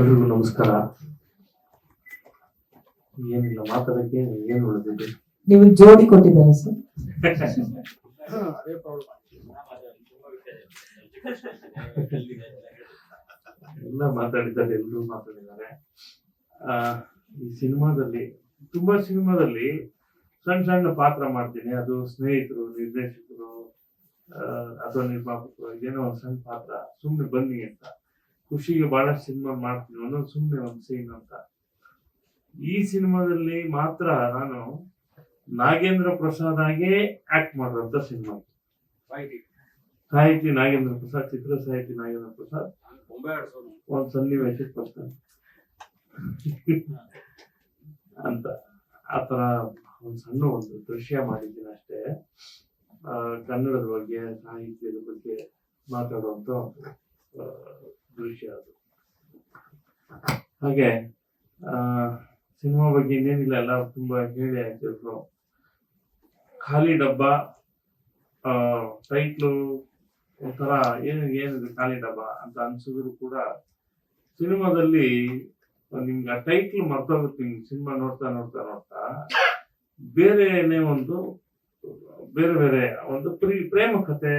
ಎಲ್ರಿಗೂ ನಮಸ್ಕಾರ. ಏನಿಲ್ಲ ಮಾತಾಡಕ್ಕೆ ಏನ್ ಉಳಿದಿದೆ? ನೀವು ಜೋಡಿ ಕೊಟ್ಟಿದ್ದಾರೆ ಸರ್. ಎಲ್ಲ ಮಾತಾಡಿದ್ದಾರೆ ಎಲ್ಲರೂ ಮಾತಾಡಿದ್ದಾರೆ. ಆ ಈ ಸಿನಿಮಾದಲ್ಲಿ ತುಂಬಾ ಸಿನಿಮಾದಲ್ಲಿ ಸಣ್ಣ ಸಣ್ಣ ಪಾತ್ರ ಮಾಡ್ತೀನಿ. ಅದು ಸ್ನೇಹಿತರು ನಿರ್ದೇಶಕರು ಅಥವಾ ನಿರ್ಮಾಪಕರು ಏನೋ ಒಂದು ಸಣ್ಣ ಪಾತ್ರ ಸುಮ್ಮನೆ ಬನ್ನಿ ಅಂತ. ಖುಷಿಗೆ ಬಹಳಷ್ಟು ಸಿನಿಮಾ ಮಾಡ್ತೀನಿ ಒಂದೊಂದು ಸುಮ್ಮನೆ ಒಂದು ಸೀನ್ ಅಂತ. ಈ ಸಿನಿಮಾದಲ್ಲಿ ಮಾತ್ರ ನಾನು ನಾಗೇಂದ್ರ ಪ್ರಸಾದ್ ಆಗೇ ಆಕ್ಟ್ ಮಾಡಿರೋಂಥ ಸಿನಿಮಾ. ಸಾಹಿತಿ. ನಾಗೇಂದ್ರ ಪ್ರಸಾದ್ ಚಿತ್ರ ಸಾಹಿತಿ ನಾಗೇಂದ್ರ ಪ್ರಸಾದ್. ಒಂದ್ ಸನ್ನಿವೇಶಕ್ಕೆ ಬರ್ತಾನೆ. ಅಂತ. ಆತರ ಒಂದು ಸಣ್ಣ ಒಂದು ದೃಶ್ಯ ಮಾಡಿದ್ದೀನಿ ಅಷ್ಟೇ. ಕನ್ನಡದ ಬಗ್ಗೆ ಸಾಹಿತ್ಯದ ಬಗ್ಗೆ ಮಾತಾಡುವಂತ ದೃಶ್ಯ ಅದು ಹಾಗೆ ಸಿನಿಮಾ ಬಗ್ಗೆ ಇನ್ನೇನಿಲ್ಲ, ಎಲ್ಲ ತುಂಬಾ ಹೇಳಿ ಆಗ್ತಿದ್ರು ಖಾಲಿ ಡಬ್ಬ ಟೈಟ್ಲು ಒಂಥರ ಏನು, ಏನಿದೆ ಖಾಲಿ ಡಬ್ಬ ಅಂತ ಅನ್ಸಿದ್ರು ಕೂಡ ಸಿನಿಮಾದಲ್ಲಿ ನಿಮ್ಗೆ ಆ ಟೈಟ್ಲ್ ಮರ್ತೋಗುತ್ತೆ ನಿಮ್ಗೆ ಸಿನಿಮಾ ನೋಡ್ತಾ ನೋಡ್ತಾ ನೋಡ್ತಾ ಬೇರೆನೇ ಒಂದು, ಬೇರೆ ಬೇರೆ ಒಂದು ಪ್ರೀ, ಪ್ರೇಮ ಕತೆ,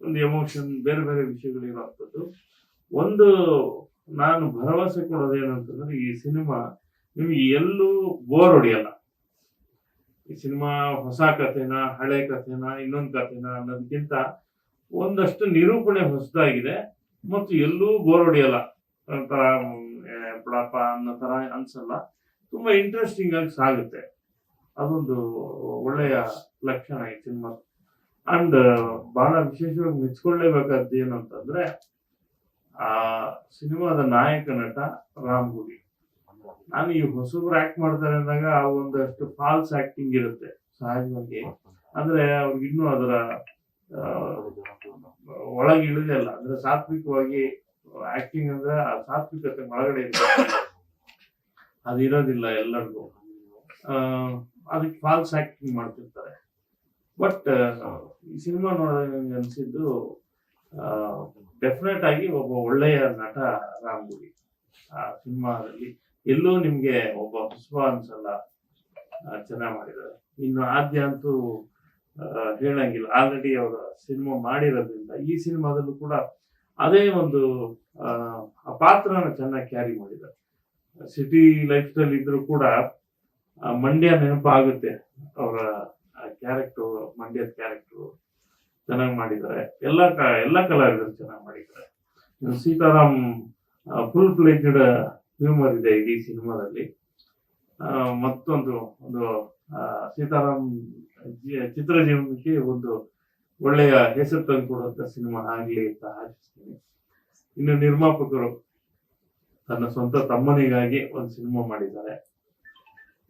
ಒಂದು ಎಮೋಷನ್, ಬೇರೆ ಬೇರೆ ವಿಷಯಗಳಿರುವಂಥದ್ದು. ಒಂದು ನಾನು ಭರವಸೆ ಕೊಡೋದೇನಂತಂದ್ರೆ ಈ ಸಿನಿಮಾ ನಿಮ್ಗೆ ಎಲ್ಲೂ ಬೋರ್ ಹೊಡೆಯಲ್ಲ. ಈ ಸಿನಿಮಾ ಹೊಸ ಕಥೆನ, ಹಳೆ ಕಥೆನ, ಇನ್ನೊಂದು ಕಥೆನ ಅನ್ನೋದಕ್ಕಿಂತ ಒಂದಷ್ಟು ನಿರೂಪಣೆ ಹೊಸದಾಗಿದೆ ಮತ್ತು ಎಲ್ಲೂ ಬೋರ್ ಹೊಡೆಯಲ್ಲ. ಒಂಥರ ಬಿಡಪ್ಪ ಅನ್ನೋ ತರ ಅನ್ಸಲ್ಲ. ತುಂಬಾ ಇಂಟ್ರೆಸ್ಟಿಂಗ್ ಆಗಿ ಸಾಗುತ್ತೆ. ಅದೊಂದು ಒಳ್ಳೆಯ ಲಕ್ಷಣ ಈ ಸಿನಿಮಾ. ಅಂಡ್, ಬಹಳ ವಿಶೇಷವಾಗಿ ಮೆಚ್ಕೊಳ್ಳೇಬೇಕಾದ್ದು ಏನು ಅಂತಂದ್ರೆ ಆ ಸಿನಿಮಾದ ನಾಯಕ ನಟ ರಾಮ್ ಗುಡಿ. ನಾನು ಈ ಹೊಸಬ್ರು ಆಕ್ಟ್ ಮಾಡ್ತಾರೆ ಅಂದಾಗ ಆ ಒಂದಷ್ಟು ಫಾಲ್ಸ್ ಆಕ್ಟಿಂಗ್ ಇರುತ್ತೆ, ಸಹಜವಾಗಿ. ಅಂದ್ರೆ ಅವ್ರಿಗೆ ಇನ್ನೂ ಅದರ ಒಳಗೆ ಇಳಿದಿಲ್ಲ ಅಂದ್ರೆ ಸಾತ್ವಿಕವಾಗಿ ಆಕ್ಟಿಂಗ್ ಅಂದ್ರೆ ಆ ಸಾತ್ವಿಕತೆ ಒಳಗಡೆ ಇರುತ್ತೆ. ಅದಿರೋದಿಲ್ಲ ಎಲ್ಲರಿಗೂ. ಅದಕ್ಕೆ ಫಾಲ್ಸ್ ಆಕ್ಟಿಂಗ್ ಮಾಡ್ತಿರ್ತಾರೆ. ಬಟ್ ಈ ಸಿನಿಮಾ ನೋಡಿದಾಗ ನನಗೆ ಅನ್ಸಿದ್ದು ಡೆಫಿನೆಟ್ ಆಗಿ ಒಬ್ಬ ಒಳ್ಳೆಯ ನಟ ರಾಮ್ಗುಡಿ. ಆ ಸಿನಿಮಾದಲ್ಲಿ ಎಲ್ಲೂ ನಿಮ್ಗೆ ಒಬ್ಬ ಪುಷ್ಪ ಅನ್ಸಲ್ಲ ಚೆನ್ನಾಗಿ ಮಾಡಿದ್ದಾರೆ. ಇನ್ನು ಆದ್ಯ ಅಂತೂ ಹೇಳಂಗಿಲ್ಲ. ಆಲ್ರೆಡಿ ಅವರ ಸಿನಿಮಾ ಮಾಡಿರೋದ್ರಿಂದ ಈ ಸಿನಿಮಾದಲ್ಲೂ ಕೂಡ ಅದೇ ಒಂದು ಆ, ಪಾತ್ರನ ಚೆನ್ನಾಗಿ ಕ್ಯಾರಿ ಮಾಡಿದ್ದಾರೆ. ಸಿಟಿ ಲೈಫ್ ಸ್ಟೈಲ್ ಇದ್ರೂ ಕೂಡ ಮಂಡ್ಯ ನೆನಪಾಗುತ್ತೆ. ಅವರ ಕ್ಯಾರೆಕ್ಟರ್ ಮಂಡ್ಯದ ಕ್ಯಾರೆಕ್ಟರ್ ಚೆನ್ನಾಗಿ ಮಾಡಿದ್ದಾರೆ. ಎಲ್ಲ ಎಲ್ಲ ಕಲಾವಿದರು ಚೆನ್ನಾಗಿ ಮಾಡಿದ್ದಾರೆ. ಸೀತಾರಾಮ್ ಫುಲ್ ಪ್ಲೇಟೆಡ್ ಹ್ಯೂಮರ್ ಇದೆ ಇಡೀ ಸಿನಿಮಾದಲ್ಲಿ. ಮತ್ತೊಂದು, ಒಂದು ಸೀತಾರಾಮ್ ಚಿತ್ರ ಜೀವನಕ್ಕೆ ಒಂದು ಒಳ್ಳೆಯ ಹೆಸರು ತಂದುಕೊಡುವಂತ ಸಿನಿಮಾ ಆಗ್ಲಿ ಅಂತ ಆಶಿಸ್ತೀನಿ. ಇನ್ನು ನಿರ್ಮಾಪಕರು ತನ್ನ ಸ್ವಂತ ತಮ್ಮನಿಗಾಗಿ ಒಂದು ಸಿನಿಮಾ ಮಾಡಿದ್ದಾರೆ.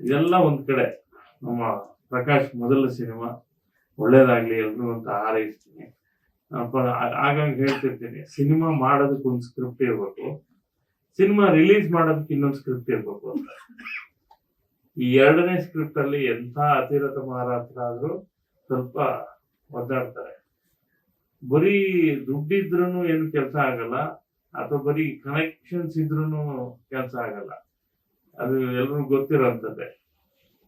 ಇದೆಲ್ಲ ಒಂದ್ ಕಡೆ ನಮ್ಮ ಪ್ರಕಾಶ್ ಮೊದಲ ಸಿನಿಮಾ. ಒಳ್ಳೇದಾಗ್ಲಿ ಎಲ್ರು ಅಂತ ಹಾರೈಸ್ತೀನಿ. ಆಗಾಗ ಹೇಳ್ತಿರ್ತೀನಿ, ಸಿನಿಮಾ ಮಾಡೋದಕ್ಕೆ ಒಂದು ಸ್ಕ್ರಿಪ್ಟ್ ಇರ್ಬೇಕು. ಸಿನಿಮಾ ರಿಲೀಸ್ ಮಾಡೋದಕ್ಕೆ ಇನ್ನೊಂದು ಸ್ಕ್ರಿಪ್ಟ್ ಇರ್ಬೇಕು. ಅಂತ ಈ ಎರಡನೇ ಸ್ಕ್ರಿಪ್ಟ್ ಅಲ್ಲಿ ಎಂಥ ಅತಿರಥ ಆದ್ರೂ ಸ್ವಲ್ಪ ಒದ್ದಾಡ್ತಾರೆ. ಬರೀ ದುಡ್ಡಿದ್ರೂ ಏನು ಕೆಲಸ ಆಗಲ್ಲ, ಅಥವಾ ಬರೀ ಕನೆಕ್ಷನ್ಸ್ ಇದ್ರೂ ಕೆಲಸ ಆಗಲ್ಲ. ಅದು ಎಲ್ರಿಗೂ ಗೊತ್ತಿರೋಂಥದ್ದೇ.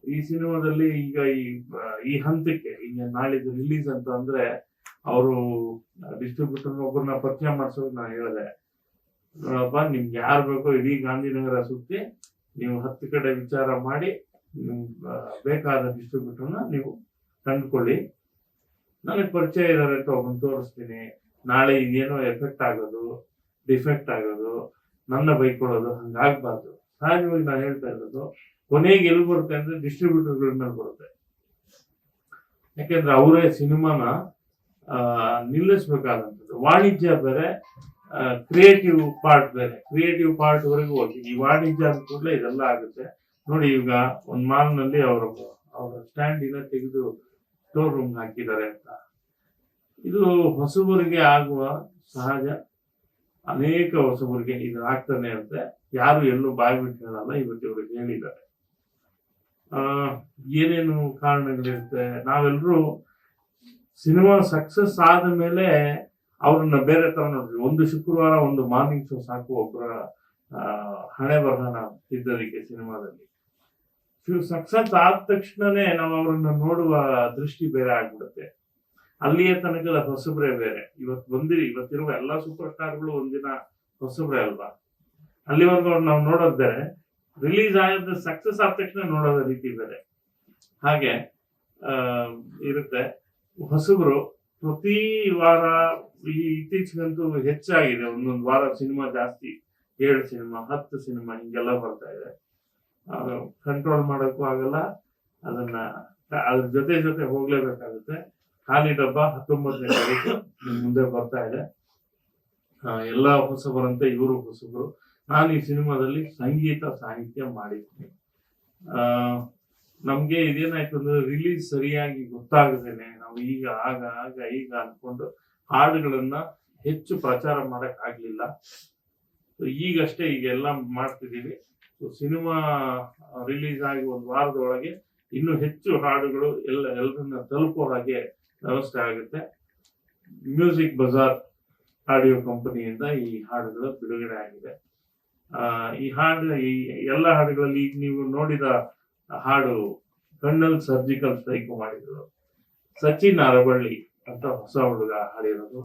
ಈ ಸಿನಿಮಾದಲ್ಲಿ ಈಗ ಈ ಈ ಹಂತಕ್ಕೆ, ಈಗ ನಾಳಿದ್ದು ರಿಲೀಸ್ ಅಂತ ಅಂದ್ರೆ ಅವರು ಡಿಸ್ಟ್ರಿಬ್ಯೂಟರ್ ಒಬ್ಬರನ್ನ ಪರಿಚಯ ಮಾಡಿಸೋದು ನಾನು ಹೇಳಿದೆ. ನೋಡಪ್ಪ ನಿಮ್ಗೆ ಯಾರು ಬೇಕೋ ಇಡೀ ಗಾಂಧಿನಗರ ಸುತ್ತಿ ನೀವು ಹತ್ತು ಕಡೆ ವಿಚಾರ ಮಾಡಿ ಬೇಕಾದ ಡಿಸ್ಟ್ರಿಬ್ಯೂಟರ್ನ ನೀವು ಕಂಡುಕೊಳ್ಳಿ ನನಗೆ ಪರಿಚಯ ಇದ್ದಾರೆ ಅಂತ ತೋರಿಸ್ತೀನಿ. ನಾಳೆ ಇದೇನೋ ಎಫೆಕ್ಟ್ ಆಗೋದು ಡಿಫೆಕ್ಟ್ ಆಗೋದು, ನನ್ನ ಬೈಕೊಳ್ಳೋದು ಹಂಗಾಗ್ಬಾರ್ದು. ಸಹಜವಾಗಿ ನಾನು ಹೇಳ್ತಾ ಇರೋದು, ಕೊನೆಗೆ ಎಲ್ಲಿ ಬರುತ್ತೆ ಅಂದ್ರೆ ಡಿಸ್ಟ್ರಿಬ್ಯೂಟರ್ಗಳ ಮೇಲೆ ಬರುತ್ತೆ. ಯಾಕೆಂದ್ರೆ ಅವರೇ ಸಿನಿಮಾನ ನಿಲ್ಲಿಸ್ಬೇಕಾದಂಥದ್ದು. ವಾಣಿಜ್ಯ ಬೇರೆ ಕ್ರಿಯೇಟಿವ್ ಪಾರ್ಟ್ ಬೇರೆ. ಕ್ರಿಯೇಟಿವ್ ಪಾರ್ಟ್ ವರೆಗೂ ಹೋಗಿ. ಈ ವಾಣಿಜ್ಯ ಕೂಡಲೇ ಇದೆಲ್ಲ ಆಗುತ್ತೆ. ನೋಡಿ, ಈಗ ಒಂದು ಮಾಲ್ನಲ್ಲಿ ಅವರು, ಅವರ ಸ್ಟ್ಯಾಂಡ್ ಇನ್ನ ತೆಗೆದು ಸ್ಟೋರ್ ರೂಮ್ ಹಾಕಿದ್ದಾರೆ ಅಂತ. ಇದು ಹೊಸಬರಿಗೆ ಆಗುವ ಸಹಜ ಅನೇಕ ಹೊಸಬರಿಗೆ ಇದು ಆಗ್ತಾನೆ ಅಂತ ಯಾರು ಎಲ್ಲೂ ಬಾಯಿ ಇವತ್ತು ಇವರು ಹೇಳಿದ್ದಾರೆ. ಆ, ಏನೇನು ಕಾರಣಗಳಿರುತ್ತೆ? ನಾವೆಲ್ಲರೂ ಸಿನಿಮಾ ಸಕ್ಸಸ್ ಆದ ಮೇಲೆ ಅವ್ರನ್ನ ಬೇರೆ ತರ ನೋಡ್ತೀವಿ. ಒಂದು ಶುಕ್ರವಾರ, ಒಂದು ಮಾರ್ನಿಂಗ್ ಶೋ ಸಾಕು ಒಬ್ಬರ ಹಣೆ ಬರಹನ ಇದ್ದದಕ್ಕೆ ಸಿನಿಮಾದಲ್ಲಿ. ಸಕ್ಸಸ್ ಆದ ತಕ್ಷಣನೇ ನಾವು ಅವ್ರನ್ನ ನೋಡುವ ದೃಷ್ಟಿ ಬೇರೆ ಆಗ್ಬಿಡುತ್ತೆ. ಅಲ್ಲಿಯ ತನಕ ಹೊಸಬ್ರೆ ಬೇರೆ. ಇವತ್ತು ಬಂದಿರಿ, ಇವತ್ತಿರುವ ಎಲ್ಲಾ ಸೂಪರ್ ಸ್ಟಾರ್ಗಳು ಒಂದಿನ ಹೊಸಬ್ರೆ ಅಲ್ವಾ? ಅಲ್ಲಿವರೆಗೂ ನಾವು ನೋಡೋದು ಬೇರೆ ರಿಲೀಸ್ ಆದ ಸಕ್ಸಸ್ ಆದ ತಕ್ಷಣ ನೋಡೋದ ರೀತಿ ಬೇರೆ. ಹಾಗೆ ಇರುತ್ತೆ. ಹೊಸಬ್ರು ಪ್ರತಿ ವಾರ ಈ ಇತ್ತೀಚೆಗಂತೂ ಹೆಚ್ಚಾಗಿದೆ. ಒಂದೊಂದು ವಾರ ಸಿನಿಮಾ ಜಾಸ್ತಿ ಏಳು ಸಿನಿಮಾ, ಹತ್ತು ಸಿನಿಮಾ ಹಿಂಗೆಲ್ಲ ಬರ್ತಾ ಇದೆ. ಕಂಟ್ರೋಲ್ ಮಾಡೋಕ್ಕೂ ಆಗಲ್ಲ. ಅದನ್ನ, ಅದ್ರ ಜೊತೆ ಜೊತೆ ಹೋಗ್ಲೇಬೇಕಾಗುತ್ತೆ. ಖಾಲಿ ಡಬ್ಬ ಹತ್ತೊಂಬತ್ತನೇ ತಾರೀಕು ಮುಂದೆ ಬರ್ತಾ ಇದೆ. ಎಲ್ಲ ಹೊಸಬರಂತೆ ಇವರು ಹೊಸಬರು. ನಾನು ಈ ಸಿನಿಮಾದಲ್ಲಿ ಸಂಗೀತ ಸಾಹಿತ್ಯ ಮಾಡಿದ್ದೀನಿ. ನಮ್ಗೆ ಇದೇನಾಯ್ತು ಅಂದ್ರೆ ರಿಲೀಸ್ ಸರಿಯಾಗಿ ಗೊತ್ತಾಗದೇನೆ. ನಾವು ಈಗ ಆಗ ಆಗ ಈಗ ಅನ್ಕೊಂಡು ಹಾಡುಗಳನ್ನ ಹೆಚ್ಚು ಪ್ರಚಾರ ಮಾಡಕ್ ಆಗ್ಲಿಲ್ಲ. ಈಗಷ್ಟೇ ಈಗ ಎಲ್ಲ ಮಾಡ್ತಿದ್ದೀವಿ ಸಿನಿಮಾ ರಿಲೀಸ್ ಆಗಿ ಒಂದು ವಾರದೊಳಗೆ ಇನ್ನೂ ಹೆಚ್ಚು ಹಾಡುಗಳು ಎಲ್ಲ, ಎಲ್ಲರನ್ನ ತಲುಪೋ ಹಾಗೆ ವ್ಯವಸ್ಥೆ ಆಗುತ್ತೆ. ಮ್ಯೂಸಿಕ್ ಬಜಾರ್ ಆಡಿಯೋ ಕಂಪನಿಯಿಂದ ಈ ಹಾಡುಗಳು ಬಿಡುಗಡೆ ಆಗಿದೆ. ಈ ಹಾಡು ಈ ಎಲ್ಲ ಹಾಡುಗಳಲ್ಲಿ ಈಗ ನೀವು ನೋಡಿದ ಹಾಡು ಕಣ್ಣಲ್ ಸರ್ಜಿಕಲ್ ಸ್ಟ್ರೈಕ್ ಮಾಡಿದ್ರು. ಸಚಿನ್ ಅರಬಳ್ಳಿ ಅಂತ ಹೊಸ ಹುಡುಗ ಹಾಡಿರೋದು.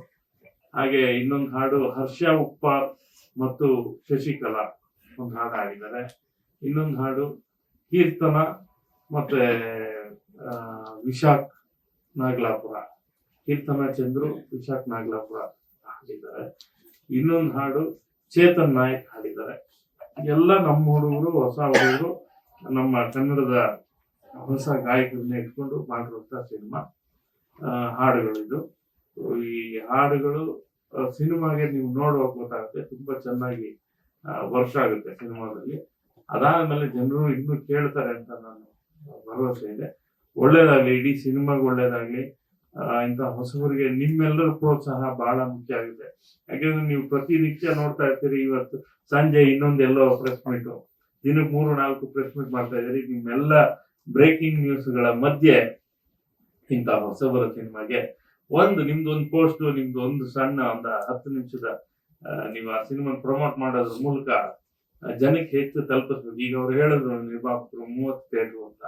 ಹಾಗೆ ಇನ್ನೊಂದು ಹಾಡು ಹರ್ಷ ಉಪ್ಪ ಮತ್ತು ಶಶಿಕಲಾ ಒಂದು ಹಾಡು ಹಾಡಿದ್ದಾರೆ. ಇನ್ನೊಂದು ಹಾಡು ಕೀರ್ತನ ಮತ್ತೆ ವಿಶಾಖ್ ನಾಗಲಾಪುರ. ಕೀರ್ತನ ಚಂದ್ರು, ವಿಶಾಖ್ ನಾಗಲಾಪುರ ಹಾಡಿದ್ದಾರೆ. ಇನ್ನೊಂದು ಹಾಡು ಚೇತನ್ ನಾಯಕ್ ಹಾಡಿದ್ದಾರೆ. ಎಲ್ಲ ನಮ್ಮ ಹುಡುಗರು, ಹೊಸ ಹುಡುಗರು, ನಮ್ಮ ಕನ್ನಡದ ಹೊಸ ಗಾಯಕರನ್ನ ಇಟ್ಕೊಂಡು ಮಾಡಿರುವಂತ ಸಿನಿಮಾ ಹಾಡುಗಳಿದು. ಈ ಹಾಡುಗಳು ಸಿನಿಮಾಗೆ ನೀವು ನೋಡುವಾಗ ಗೊತ್ತಾಗುತ್ತೆ, ತುಂಬಾ ಚೆನ್ನಾಗಿ ವರ್ಷ ಆಗುತ್ತೆ ಸಿನಿಮಾದಲ್ಲಿ. ಅದಾದ್ಮೇಲೆ ಜನರು ಇನ್ನೂ ಕೇಳ್ತಾರೆ ಅಂತ ನಾನು ಭರವಸೆ ಇದೆ. ಒಳ್ಳೇದಾಗ್ಲಿ, ಇಡೀ ಸಿನಿಮಾಗೆ ಒಳ್ಳೇದಾಗ್ಲಿ ಇಂಥ ಹೊಸಬರಿಗೆ ನಿಮ್ಮೆಲ್ಲರ ಪ್ರೋತ್ಸಾಹ ಬಹಳ ಮುಖ್ಯ ಆಗುತ್ತೆ. ಯಾಕೆಂದ್ರೆ ನೀವು ಪ್ರತಿನಿತ್ಯ ನೋಡ್ತಾ ಇರ್ತೀರಿ, ಇವತ್ತು ಸಂಜೆ ಇನ್ನೊಂದೆಲ್ಲೋ ಪ್ರೆಸ್ ಮೀಟ್ ದಿನಕ್ಕೆ ಮೂರು, ನಾಲ್ಕು ಪ್ರೆಸ್ ಮೀಟ್ ಮಾಡ್ತಾ ಇದ್ದೀರಿ, ನಿಮ್ಮೆಲ್ಲ ಬ್ರೇಕಿಂಗ್ ನ್ಯೂಸ್ಗಳ ಮಧ್ಯೆ ಇಂಥ ಹೊಸಬರ ಸಿನಿಮಾಗೆ ಒಂದು, ನಿಮ್ದು ಒಂದು ಪೋಸ್ಟ್ ನಿಮ್ದು ಒಂದು ಸಣ್ಣ ಒಂದು ಹತ್ತು ನಿಮಿಷದ ನೀವು ಆ ಸಿನಿಮಾ ಪ್ರಮೋಟ್ ಮಾಡೋದ್ರ ಮೂಲಕ ಜನಕ್ಕೆ ಹೆಚ್ಚು ತಲುಪಿಸ್ಬೇಕು. ಈಗ ಅವ್ರು ಹೇಳಿದ್ರು, ನಿರ್ಮಾಪಕರು ಮೂವತ್ತು ಥಿಯೇಟ್ರು ಅಂತ.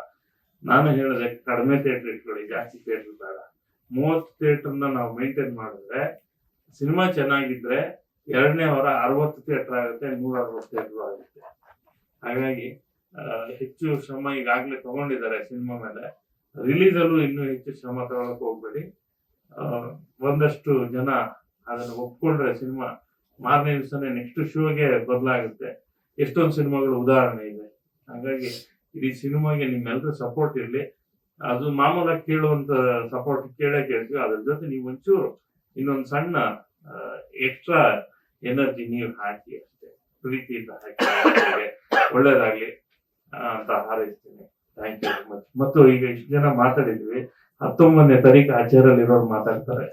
ನಾನು ಹೇಳಿದೆ ಕಡಿಮೆ ಥಿಯೇಟರ್ ಇಟ್ಕೊಳ್ಳಿ ಜಾಸ್ತಿ ಥಿಯೇಟರ್ ಬೇಡ. ಮೂವತ್ತು ಥಿಯೇಟರ್ನ ನಾವು ಮೇಂಟೈನ್ ಮಾಡಿದ್ರೆ ಸಿನಿಮಾ ಚೆನ್ನಾಗಿದ್ರೆ ಎರಡನೇ ವಾರ ಅರವತ್ತು ಥಿಯೇಟರ್ ಆಗುತ್ತೆ, ನೂರ ಅರವತ್ತು ಥಿಯೇಟರ್ ಆಗುತ್ತೆ. ಹಾಗಾಗಿ ಹೆಚ್ಚು ಶ್ರಮ ಈಗಾಗಲೇ ತಗೊಂಡಿದ್ದಾರೆ ಸಿನಿಮಾ ಮೇಲೆ. ರಿಲೀಸ್ ಅಲ್ಲೂ ಇನ್ನೂ ಹೆಚ್ಚು ಶ್ರಮ ತಗೊಳಕ್ ಹೋಗ್ಬೇಡಿ. ಒಂದಷ್ಟು ಜನ ಅದನ್ನು ಒಪ್ಕೊಂಡ್ರೆ ಸಿನಿಮಾ ಮಾರನೇ ದಿವಸನೇ ನೆಕ್ಸ್ಟ್ ಶೋಗೆ ಬದಲಾಗುತ್ತೆ. ಎಷ್ಟೊಂದು ಸಿನಿಮಾಗಳು ಉದಾಹರಣೆ ಇದೆ. ಹಾಗಾಗಿ ಇಡೀ ಸಿನಿಮಾಗೆ ನಿಮ್ಮೆಲ್ಲರ ಸಪೋರ್ಟ್ ಇರಲಿ. ಅದು ಮಾಮೂಲಾಗಿ ಕೇಳುವಂತ ಸಪೋರ್ಟ್ ಕೇಳೇ ಕೇಳ್ತೀವಿ ಅದ್ರ ಜೊತೆ ನೀವು ಒಂಚೂರು ಇನ್ನೊಂದು ಸಣ್ಣ ಎಕ್ಸ್ಟ್ರಾ ಎನರ್ಜಿ ನೀವು ಹಾಕಿ ಅಷ್ಟೇ. ಪ್ರೀತಿಯಿಂದ ಹಾಕಿ ಒಳ್ಳೇದಾಗ್ಲಿ ಅಂತ ಹಾರೈಸ್ತೇನೆ. ಥ್ಯಾಂಕ್ ಯು ಮಚ್ ಮತ್ತು ಈಗ ಇಷ್ಟು ಜನ ಮಾತಾಡಿದ್ವಿ. ಹತ್ತೊಂಬತ್ತನೇ ತಾರೀಕು ಆಚಾರಲ್ಲಿ ಇರೋರು ಮಾತಾಡ್ತಾರೆ.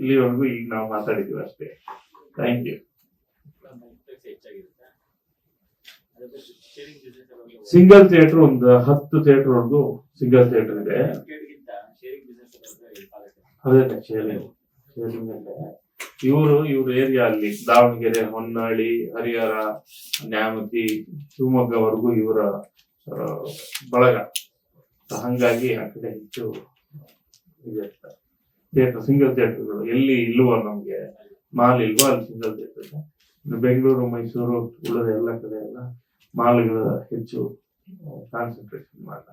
ಇಲ್ಲಿವರೆಗೂ ಈಗ ನಾವು ಮಾತಾಡಿದ್ವಿ ಅಷ್ಟೇ. ಥ್ಯಾಂಕ್ ಯು ಸಿಂಗಲ್ ಥಿಯೇಟರ್ ಒಂದು, ಹತ್ತು ಥಿಯೇಟರ್ ಒಂದು ಸಿಂಗಲ್ ಥಿಯೇಟರ್ ಇದೆ. ಅದೇ ಶೇರಿಂಗ್ ಇವರು ಇವ್ರ ಏರಿಯಾ ಅಲ್ಲಿ, ದಾವಣಗೆರೆ, ಹೊನ್ನಾಳಿ, ಹರಿಹರ, ನ್ಯಾಮತಿ, ಶಿವಮೊಗ್ಗವರೆಗೂ ಇವರ ಬಳಗ. ಹಂಗಾಗಿ ಆ ಕಡೆ ಹೆಚ್ಚು ಥಿಯೇಟರ್ ಸಿಂಗಲ್ ಥಿಯೇಟರ್ಗಳು ಎಲ್ಲಿ ಇಲ್ವ ನಮಗೆ, ಮಾಲ್ ಇಲ್ವೋ ಅಲ್ಲಿ ಸಿಂಗಲ್ ಥಿಯೇಟರ್ ಬೆಂಗಳೂರು, ಮೈಸೂರು ಉಳಿದ ಎಲ್ಲ ಕಡೆ ಎಲ್ಲ మామూలుగా హెచ్చు కాన్సన్ట్రేషన్ మాట